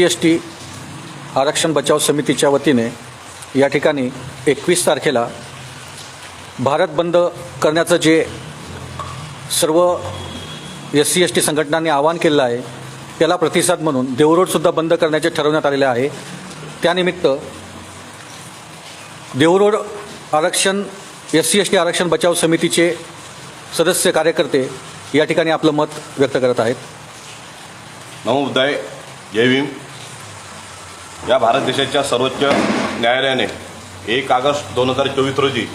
S T आरक्षण बचाव समितीच्या वतीने या ठिकाणी एकवीस तारखेला भारत बंद करण्याचं जे सर्व एस सी एस टी संघटनांनी आवाहन केलेलं आहे त्याला प्रतिसाद म्हणून देवरोडसुद्धा बंद करण्याचे ठरवण्यात आलेले आहे. त्यानिमित्त देवरोड आरक्षण एस सी एस टी आरक्षण बचाव समितीचे सदस्य कार्यकर्ते या ठिकाणी आपलं मत व्यक्त करत आहेत. नमो बुद्धाय जय भीम. या भारत देशाच्या सर्वोच्च न्यायालयाने एक ऑगस्ट दोन हजार चोवीस रोजी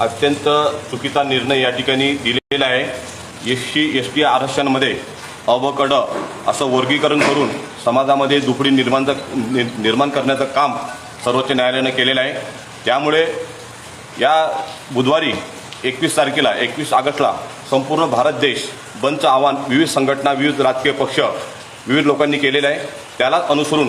अत्यंत चुकीचा निर्णय या ठिकाणी दिलेला आहे. एस सी एस टी आरक्षणमध्ये अवकड असं वर्गीकरण करून समाजामध्ये दुपडी निर्माण नि- निर्माण करण्याचं काम सर्वोच्च न्यायालयानं केलेलं आहे. त्यामुळे या बुधवारी एकवीस तारखेला एकवीस ऑगस्टला संपूर्ण भारत देश बंदचं आव्हान विविध संघटना विविध राजकीय पक्ष विविध लोकांनी केलेलं आहे. त्यालाच अनुसरून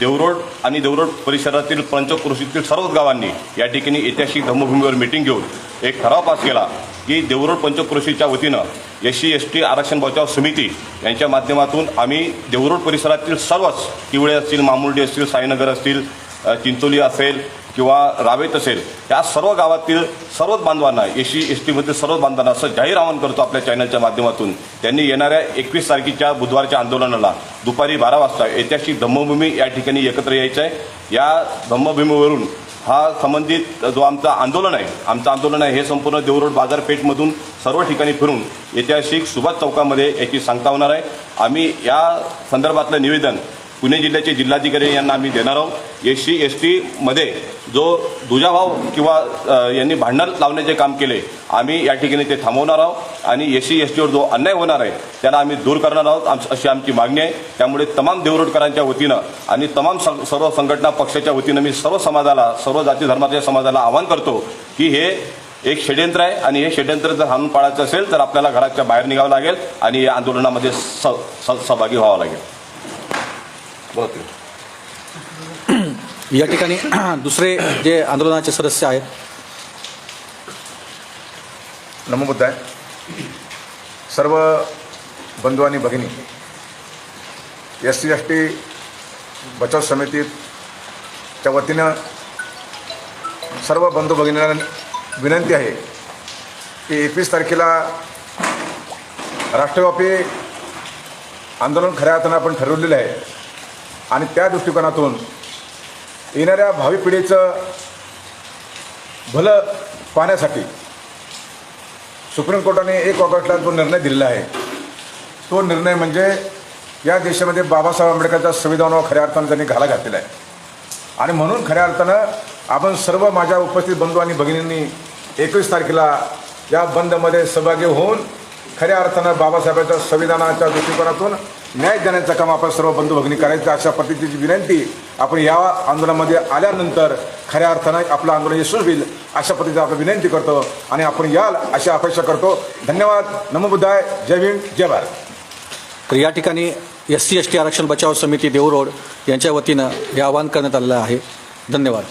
देवरोड आणि देवरोड परिसरातील पंचक्रोशीतील सर्वच गावांनी या ठिकाणी ऐतिहासिक धर्मभूमीवर मिटिंग घेऊन एक ठराव पास केला की देवरोड पंचक्रोशीच्या वतीनं एस सी एस टी आरक्षण बचाव समिती यांच्या माध्यमातून आम्ही देवरोड परिसरातील सर्वच किवळे असतील मामुर्डी असतील साईनगर असतील चिंचोली असेल किंवा रावेत असेल या सर्व गावातील सर्वच बांधवांना एस सी एस टीमधील सर्वच बांधवांना असं जाहीर आवाहन करतो आपल्या चॅनलच्या माध्यमातून. त्यांनी येणाऱ्या एकवीस तारखेच्या बुधवारच्या आंदोलनाला दुपारी बारा वाजता ऐतिहासिक धम्मभूमी या ठिकाणी एकत्र यायचं आहे या धम्मभूमीवरून हा संबंधित जो आमचा आंदोलन आहे आमचं आंदोलन आहे हे संपूर्ण देवरोड बाजारपेठमधून सर्व ठिकाणी फिरून ऐतिहासिक सुभाष चौकामध्ये याची सांगता होणार आहे. आम्ही या संदर्भातलं निवेदन पुणे जिल्ह्याचे जिल्हाधिकारी यांना आम्ही देणार आहोत. एस सी एस टीमध्ये जो दुजाभाव किंवा यांनी भांडण लावण्याचे काम केले आम्ही या ठिकाणी ते थांबवणार आहोत. आणि एस सी एस टीवर जो अन्याय होणार आहे त्याला आम्ही दूर करणार आहोत. आम अशी आमची मागणी आहे. त्यामुळे तमाम देवरोडकरांच्या वतीनं आणि तमाम सं- सर्व संघटना पक्षाच्या वतीनं मी सर्व समाजाला सर्व जाती धर्माच्या समाजाला आवाहन करतो की हे एक षड्यंत्र आहे. आणि हे षड्यंत्र जर हाणून पाळायचं असेल तर आपल्याला घराच्या बाहेर निघावं लागेल आणि या आंदोलनामध्ये स स- सहभागी व्हावं लागेल. या ठिकाणी दुसरे जे आंदोलनाचे सदस्य आहेत. नमोबुद्ध आहे सर्व बंधू आणि भगिनी एस सी एस टी बचाव समितीच्या वतीनं सर्व बंधू भगिनींना विनंती आहे की एकवीस तारखेला राष्ट्रव्यापी आंदोलन खऱ्या अर्थानं आपण ठरवलेलं आहे. आणि त्या दृष्टिकोनातून येणाऱ्या भावी पिढीचं भलं पाहण्यासाठी सुप्रीम कोर्टाने एक ऑगस्टला जो निर्णय दिलेला आहे तो निर्णय म्हणजे या देशामध्ये बाबासाहेब आंबेडकरच्या संविधानावर खऱ्या अर्थानं त्यांनी घाला घातलेला आहे. आणि म्हणून खऱ्या अर्थानं आपण सर्व माझ्या उपस्थित बंधू आणि भगिनींनी एकवीस तारखेला या बंदमध्ये सहभागी होऊन खऱ्या अर्थानं बाबासाहेबांच्या संविधानाच्या दृष्टिकोनातून न्याय देण्याचं काम आपण सर्व बंधू भगिनी करायचं अशा पद्धतीची विनंती आपण या आंदोलनामध्ये आल्यानंतर खऱ्या अर्थानं आपलं आंदोलन यशस्वी होईल अशा पद्धतीची आपण विनंती करतो आणि आपण याल अशी अपेक्षा करतो. धन्यवाद. नमोबुद्धाय जय भीम. जय भारत. तर या ठिकाणी एस सी एस टी आरक्षण बचाव समिती देवरोड यांच्या वतीनं हे आवाहन करण्यात आलेलं आहे. धन्यवाद.